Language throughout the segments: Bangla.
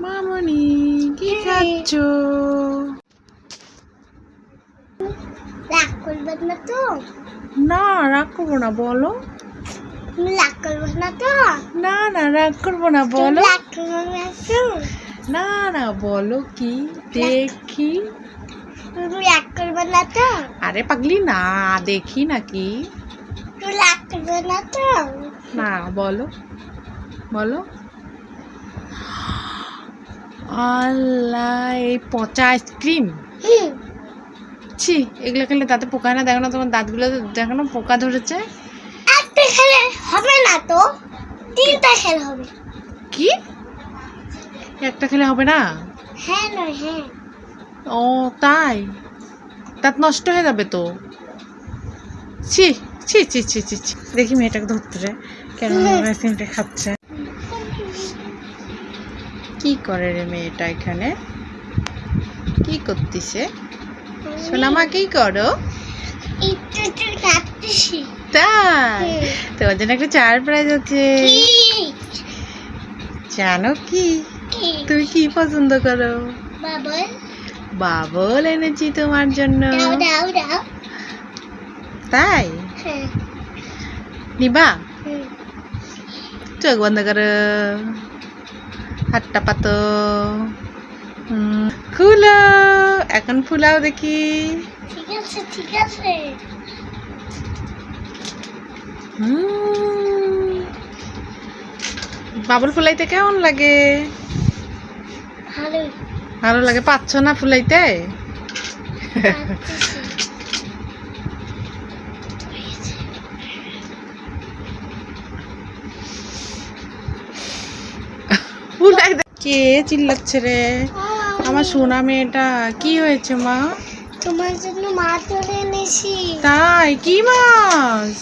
মামনি কি খাচ্ছ? রাগ করবেন না তো? না রাগ করব না বলো। রাগ করবেন না তো? না না রাগ করব না বলো। না না বলো কি দেখি। তুমি রাগ করবেন না তো? আরে পাগলি না দেখি নাকি। তুমি রাগ করবেন না তো? না বলো। বলো। আল্লাহ এই পচা আইসক্রিম? ছি এগুলো খেলে দাঁতে পোকা না দেখো না তোমার দাঁতগুলো দেখো না পোকা ধরেছে। একটা খেলে হবে না তো? তিনটা খেলে হবে। কি? একটা খেলে হবে না? হ্যাঁ নয় হ্যাঁ। ও তাই? দাঁত নষ্ট হয়ে যাবে তো? ছি ছি ছি ছি ছি ছি। দেখি মেয়েটাকে ধরতে রে কেন আইসক্রিমটা খাচ্ছে? কি করে রে মেয়েটা এখানে? কি করতেছে? সোনামা কি করো? তাই? তোমার জন্য একটা চার প্রাইজ আছে। জানো কি? তুমি কি পছন্দ করো? বাবা বাবল এনেছি তোমার জন্য। তাই? হ্যাঁ। নিবা? চোখ বন্ধ করো। হাতটা পাতো। হুম, খুলো এখন ফুলাও দেখি। ঠিক আছে ঠিক আছে। বাবুল ফুলাইতে কেমন লাগে? ভালো ভালো লাগে পাচ্ছ না ফুলাইতে? কে চিল্লাচ্ছে রে? আমার সোনা মেয়েটা কি হয়েছে মা? তোমার জন্য মাছ ধরে এনেছি। তাই? কি মাছ?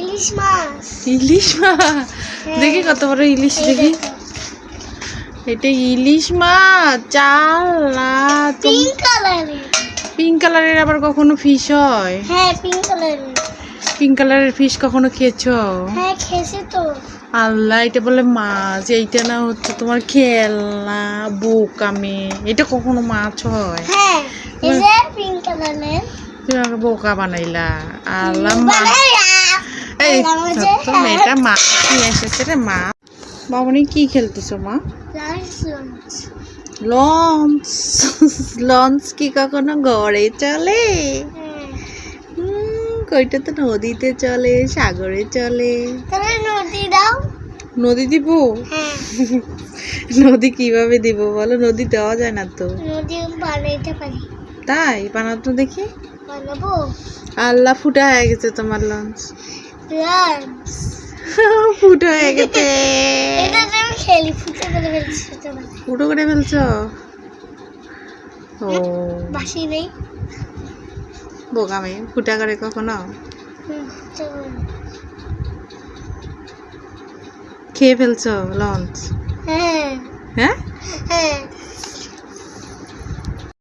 ইলিশ মাছ। ইলিশ মাছ? দেখি কত বড় ইলিশ দেখি। এটা ইলিশ মাছ চাল না পিঙ্ক কালারের। পিঙ্ক কালারের আবার কখনো ফিশ হয়? হ্যাঁ পিঙ্ক কালারের। পিঙ্ক কালারের ফিশ কখনো খেয়েছো? হ্যাঁ খেয়েছে তো। আল্লাহ এটা বলে মাছ এইটা না হচ্ছে তোমার খেলনা বোকা মেয়ে এটা কখনো মাছ হয়? হ্যাঁ তুমি আমাকে বোকা বানাইলা। আল্লাহ। এই আল্লাহ মুঝে মাছ নিয়ে এসেছে রে মা। বাবনি কি খেলতেছো মা? লাঞ্চ লাঞ্চ কি কখনো গড়ে চলে? হ্যাঁ। কইটা তো নদীতে চলে সাগরে চলে। তাহলে নদী দাও। নদী দিব? হ্যাঁ। নদী কীভাবে দিব বলো? নদী দেওয়া যায় না তো। নদী বানাইতে পারি। তাই? বানাতো দেখি। বানাবো? আল্লাহ ফুটা হয়ে গেছে তোমার লঞ্চ লাঞ্চ ফুটো হয়ে গেছে। এটা আমি খেলি ফুটে ফেলছি ফুটো করে ফেলছো? ও। বাসি নেই। বোকা ফুটা করে কখনো? খেয়ে ফেলছো লঞ্চ? হ্যাঁ। হ্যাঁ? হ্যাঁ।